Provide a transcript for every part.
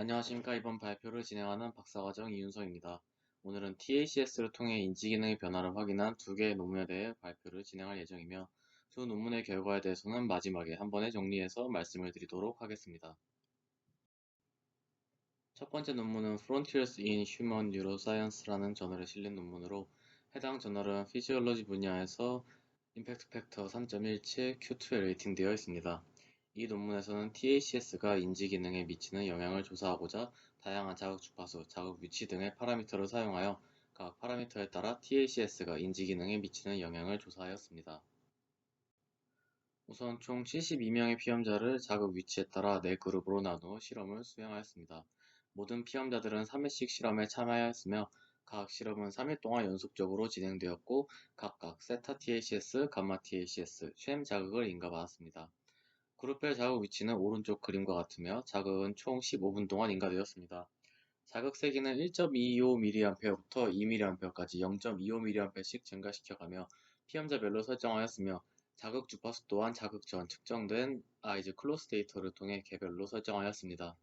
안녕하십니까. 이번 발표를 진행하는 박사과정 이윤성입니다. 오늘은 TACS를 통해 인지기능의 변화를 확인한 두 개의 논문에 대해 발표를 진행할 예정이며 두 논문의 결과에 대해서는 마지막에 한 번에 정리해서 말씀을 드리도록 하겠습니다. 첫 번째 논문은 Frontiers in Human Neuroscience라는 저널에 실린 논문으로 해당 저널은 피지올로지 분야에서 임팩트 팩터 3.17 Q2에 레이팅되어 있습니다. 이 논문에서는 TACS가 인지 기능에 미치는 영향을 조사하고자 다양한 자극 주파수, 자극 위치 등의 파라미터를 사용하여 각 파라미터에 따라 TACS가 인지 기능에 미치는 영향을 조사하였습니다. 우선 총 72명의 피험자를 자극 위치에 따라 4그룹으로 나누어 실험을 수행하였습니다. 모든 피험자들은 3회씩 실험에 참여하였으며 각 실험은 3일 동안 연속적으로 진행되었고 각각 세타 TACS, 감마 TACS, 쉔 자극을 인가받았습니다. 그룹별 자극 위치는 오른쪽 그림과 같으며 자극은 총 15분 동안 인가되었습니다. 자극 세기는 1.25mA부터 2mA까지 0.25mA씩 증가시켜가며 피험자별로 설정하였으며 자극 주파수 또한 자극 전 측정된 아이즈 클로스 데이터를 통해 개별로 설정하였습니다.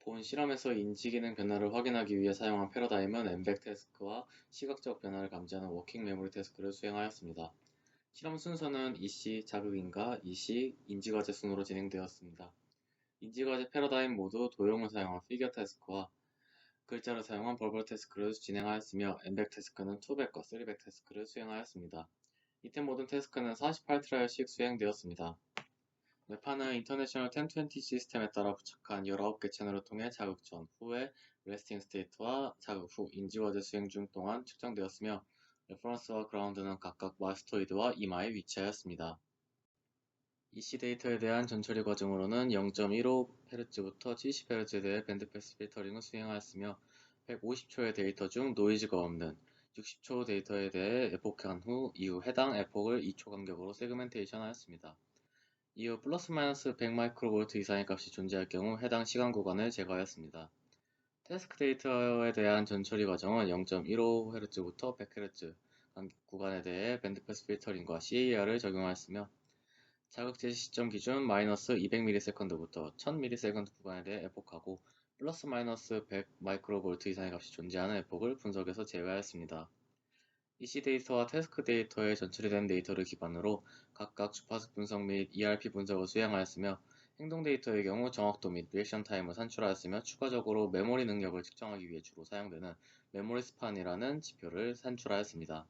본 실험에서 인지기능 변화를 확인하기 위해 사용한 패러다임은 엠벡 태스크와 시각적 변화를 감지하는 워킹 메모리 태스크를 수행하였습니다. 실험 순서는 이시 자극인가, 이시 인지과제 순으로 진행되었습니다. 인지과제 패러다임 모두 도형을 사용한 피겨 태스크와 글자를 사용한 벌벌 태스크를 진행하였으며 엠벡 태스크는 2백과 3백 태스크를 수행하였습니다. 이템 모든 태스크는 48트라이얼씩 수행되었습니다. 뇌파는 인터내셔널 1020 시스템에 따라 부착한 19개 채널을 통해 자극 전, 후에 레스팅 스테이트와 자극 후 인지과제 수행 중 동안 측정되었으며 레퍼런스와 그라운드는 각각 마스토이드와 이마에 위치하였습니다. EC 데이터에 대한 전처리 과정으로는 0.15Hz부터 70Hz에 대해 밴드패스 필터링을 수행하였으며 150초의 데이터 중 노이즈가 없는 60초 데이터에 대해 에포크한 후 이후 해당 에폭을 2초 간격으로 세그멘테이션 하였습니다. 이후 플러스 마이너스 100마이크로볼트 이상의 값이 존재할 경우 해당 시간 구간을 제거하였습니다. 태스크 데이터에 대한 전처리 과정은 0.15Hz부터 100Hz 구간에 대해 밴드패스 필터링과 CAR을 적용하였으며 자극 제시 시점 기준 마이너스 200ms부터 1000ms 구간에 대해 에폭하고 플러스 마이너스 100 마이크로볼트 이상의 값이 존재하는 에폭을 분석에서 제외하였습니다. EC 데이터와 태스크 데이터에 전처리된 데이터를 기반으로 각각 주파수 분석 및 ERP 분석을 수행하였으며 행동 데이터의 경우 정확도 및 리액션 타임을 산출하였으며 추가적으로 메모리 능력을 측정하기 위해 주로 사용되는 메모리 스판이라는 지표를 산출하였습니다.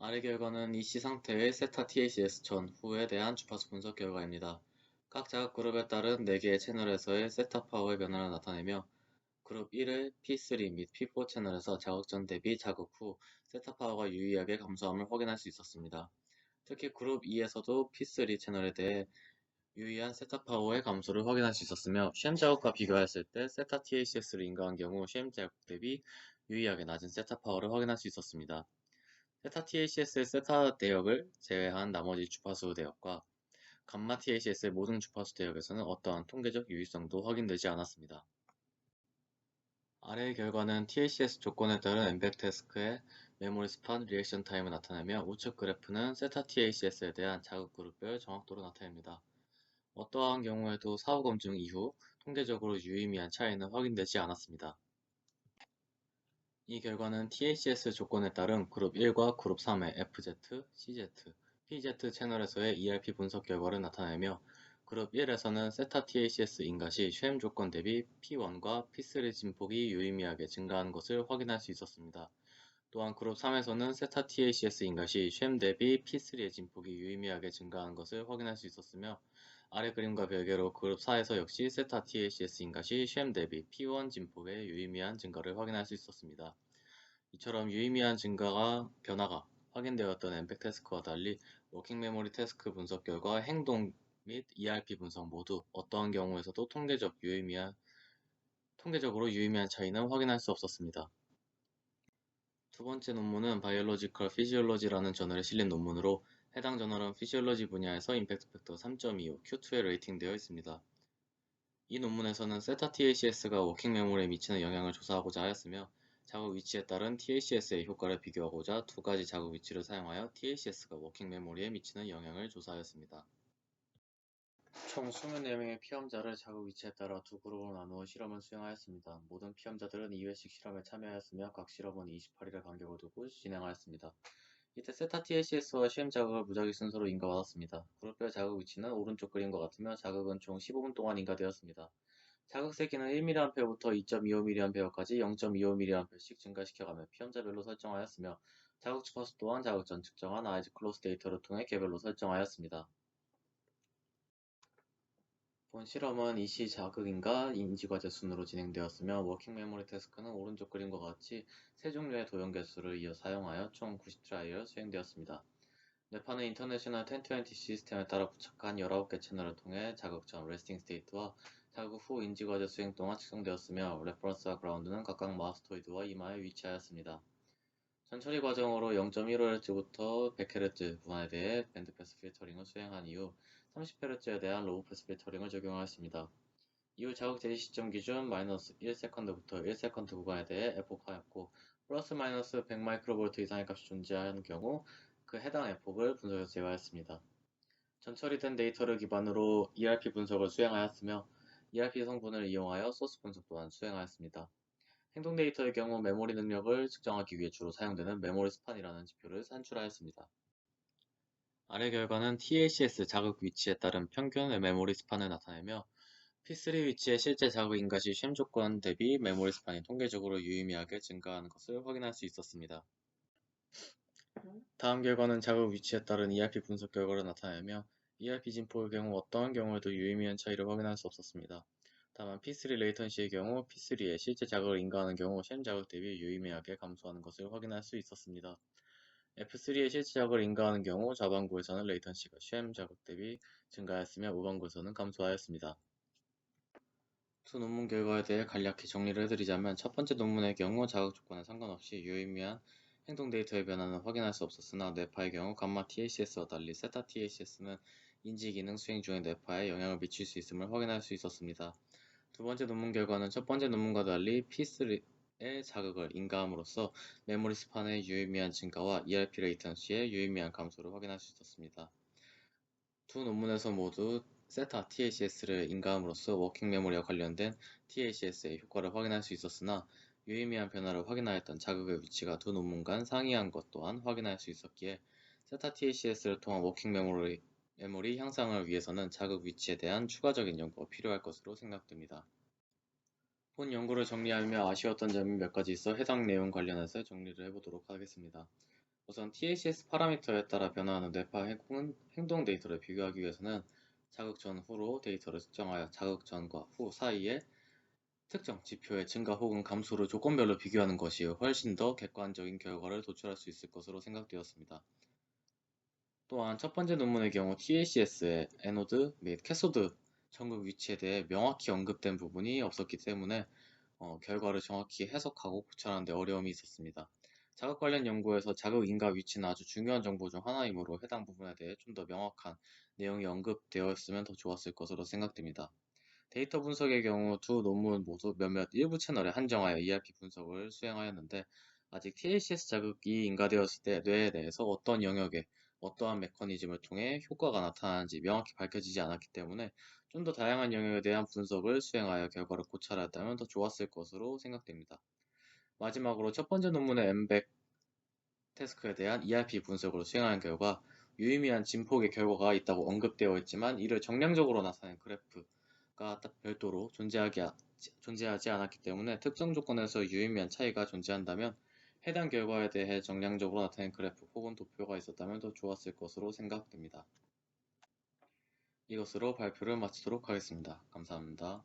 아래 결과는 EC 상태의 세타 TACS 전, 후에 대한 주파수 분석 결과입니다. 각 자극 그룹에 따른 4개의 채널에서의 세타 파워의 변화를 나타내며 그룹 1의 P3 및 P4 채널에서 자극 전 대비 자극 후 세타 파워가 유의하게 감소함을 확인할 수 있었습니다. 특히 그룹 2에서도 P3 채널에 대해 유의한 세타 파워의 감소를 확인할 수 있었으며 쉔 자극과 비교하였을 때 세타 TACS를 인가한 경우 쉔 자극 대비 유의하게 낮은 세타 파워를 확인할 수 있었습니다. 세타 TACS의 세타 대역을 제외한 나머지 주파수 대역과 감마 TACS의 모든 주파수 대역에서는 어떠한 통계적 유의성도 확인되지 않았습니다. 아래의 결과는 TACS 조건에 따른 엠벡 태스크의 메모리 스판 리액션 타임을 나타내며 우측 그래프는 세타 TACS에 대한 자극 그룹별 정확도를 나타냅니다. 어떠한 경우에도 사후 검증 이후 통계적으로 유의미한 차이는 확인되지 않았습니다. 이 결과는 TACS 조건에 따른 그룹 1과 그룹 3의 FZ, CZ, PZ 채널에서의 ERP 분석 결과를 나타내며 그룹 1에서는 세타 TACS 인가 시 쉐임 조건 대비 P1과 P3 진폭이 유의미하게 증가한 것을 확인할 수 있었습니다. 또한 그룹 3에서는 세타 TACS 인가 시 쉐임 대비 P3의 진폭이 유의미하게 증가한 것을 확인할 수 있었으며 아래 그림과 별개로 그룹 4에서 역시 세타 TACS 인가 시 쉐임 대비 P1 진폭의 유의미한 증가를 확인할 수 있었습니다. 이처럼 유의미한 증가가 변화가 확인되었던 엠팩 태스크와 달리 워킹 메모리 태스크 분석 결과 행동 및 ERP 분석 모두 어떠한 경우에서도 통계적 유의미한 통계적으로 유의미한 차이는 확인할 수 없었습니다. 두 번째 논문은 바이올로지컬 피지올로지라는 저널에 실린 논문으로 해당 저널은 피지올로지 분야에서 임팩트 팩터 3.25 Q2에 레이팅되어 있습니다. 이 논문에서는 세타 TACS가 워킹 메모리에 미치는 영향을 조사하고자 하였으며 자극 위치에 따른 TACS의 효과를 비교하고자 두 가지 자극 위치를 사용하여 TACS가 워킹 메모리에 미치는 영향을 조사하였습니다. 총 24명의 피험자를 자국 위치에 따라 두 그룹으로 나누어 실험을 수행하였습니다. 모든 피험자들은 2회씩 실험에 참여하였으며 각 실험은 28일의 간격을 두고 진행하였습니다. 이때 세타 TACS와 시험 자극을 무작위 순서로 인가받았습니다. 그룹별 자극 위치는 오른쪽 그림과 같으며 자극은 총 15분 동안 인가되었습니다. 자극 세기는 1mA부터 2.25mA까지 0.25mA씩 증가시켜가며 피험자별로 설정하였으며 자극 주파수 또한 자극 전 측정한 아이즈 클로스 데이터를 통해 개별로 설정하였습니다. 본 실험은 이시 자극인가 인지과제 순으로 진행되었으며 워킹 메모리 태스크는 오른쪽 그림과 같이 세 종류의 도형 개수를 이어 사용하여 총 90트라이얼 수행되었습니다. 뇌파는 인터내셔널 1020 시스템에 따라 부착한 19개 채널을 통해 자극 전 레스팅 스테이트와 자극 후 인지과제 수행 동안 측정되었으며 레퍼런스와 그라운드는 각각 마스토이드와 이마에 위치하였습니다. 전처리 과정으로 0.15Hz부터 100Hz 구간에 대해 밴드패스 필터링을 수행한 이후 30Hz에 대한 로우 패스 필터링을 적용하였습니다. 이후 자극 제시 시점 기준 마이너스 1세컨드부터 1세컨드 구간에 대해 에폭하였고 플러스 마이너스 100마이크로볼트 이상의 값이 존재하는 경우 그 해당 에폭을 분석해서 제거하였습니다. 전처리된 데이터를 기반으로 ERP 분석을 수행하였으며 ERP 성분을 이용하여 소스 분석 또한 수행하였습니다. 행동 데이터의 경우 메모리 능력을 측정하기 위해 주로 사용되는 메모리 스판이라는 지표를 산출하였습니다. 아래 결과는 TACS 자극 위치에 따른 평균 메모리 스판을 나타내며 P3 위치의 실제 자극 인가시 시험 조건 대비 메모리 스판이 통계적으로 유의미하게 증가하는 것을 확인할 수 있었습니다. 다음 결과는 자극 위치에 따른 ERP 분석 결과를 나타내며 ERP 진포의 경우 어떠한 경우에도 유의미한 차이를 확인할 수 없었습니다. 다만 P3 레이턴시의 경우 P3의 실제 자극을 인가하는 경우 시험 자극 대비 유의미하게 감소하는 것을 확인할 수 있었습니다. F3의 실제 자극을 인가하는 경우 좌반구에서는 레이턴시가 시험 자극 대비 증가하였으며 우반구에서는 감소하였습니다. 두 논문 결과에 대해 간략히 정리를 해드리자면 첫 번째 논문의 경우 자극 조건에 상관없이 유의미한 행동 데이터의 변화는 확인할 수 없었으나 뇌파의 경우 감마 TACS와 달리 세타 TACS는 인지 기능 수행 중의 뇌파에 영향을 미칠 수 있음을 확인할 수 있었습니다. 두 번째 논문 결과는 첫 번째 논문과 달리 P3 의 자극을 인가함으로써 메모리 스판의 유의미한 증가와 ERP 레이턴시의 유의미한 감소를 확인할 수 있었습니다. 두 논문에서 모두 세타 TACS를 인가함으로써 워킹 메모리와 관련된 TACS의 효과를 확인할 수 있었으나 유의미한 변화를 확인하였던 자극의 위치가 두 논문 간 상이한 것 또한 확인할 수 있었기에 세타 TACS를 통한 워킹 메모리, 메모리 향상을 위해서는 자극 위치에 대한 추가적인 연구가 필요할 것으로 생각됩니다. 본 연구를 정리하며 아쉬웠던 점이 몇 가지 있어 해당 내용 관련해서 정리를 해보도록 하겠습니다. 우선 TACS 파라미터에 따라 변화하는 뇌파 행동 데이터를 비교하기 위해서는 자극 전 후로 데이터를 측정하여 자극 전과 후 사이에 특정 지표의 증가 혹은 감소를 조건별로 비교하는 것이 훨씬 더 객관적인 결과를 도출할 수 있을 것으로 생각되었습니다. 또한 첫 번째 논문의 경우 TACS의 에노드 및 캐소드 전극 위치에 대해 명확히 언급된 부분이 없었기 때문에 어, 결과를 정확히 해석하고 고찰하는 데 어려움이 있었습니다. 자극 관련 연구에서 자극 인가 위치는 아주 중요한 정보 중 하나이므로 해당 부분에 대해 좀 더 명확한 내용이 언급되어 있으면 더 좋았을 것으로 생각됩니다. 데이터 분석의 경우 두 논문 모두 몇몇 일부 채널에 한정하여 ERP 분석을 수행하였는데 아직 TACS 자극이 인가되었을 때 뇌에 대해서 어떤 영역에 어떠한 메커니즘을 통해 효과가 나타나는지 명확히 밝혀지지 않았기 때문에 좀 더 다양한 영역에 대한 분석을 수행하여 결과를 고찰하였다면 더 좋았을 것으로 생각됩니다. 마지막으로 첫 번째 논문의 엠백 태스크에 대한 ERP 분석으로 수행한 결과 유의미한 진폭의 결과가 있다고 언급되어 있지만 이를 정량적으로 나타낸 그래프가 별도로 존재하지 않았기 때문에 특정 조건에서 유의미한 차이가 존재한다면 해당 결과에 대해 정량적으로 나타낸 그래프 혹은 도표가 있었다면 더 좋았을 것으로 생각됩니다. 이것으로 발표를 마치도록 하겠습니다. 감사합니다.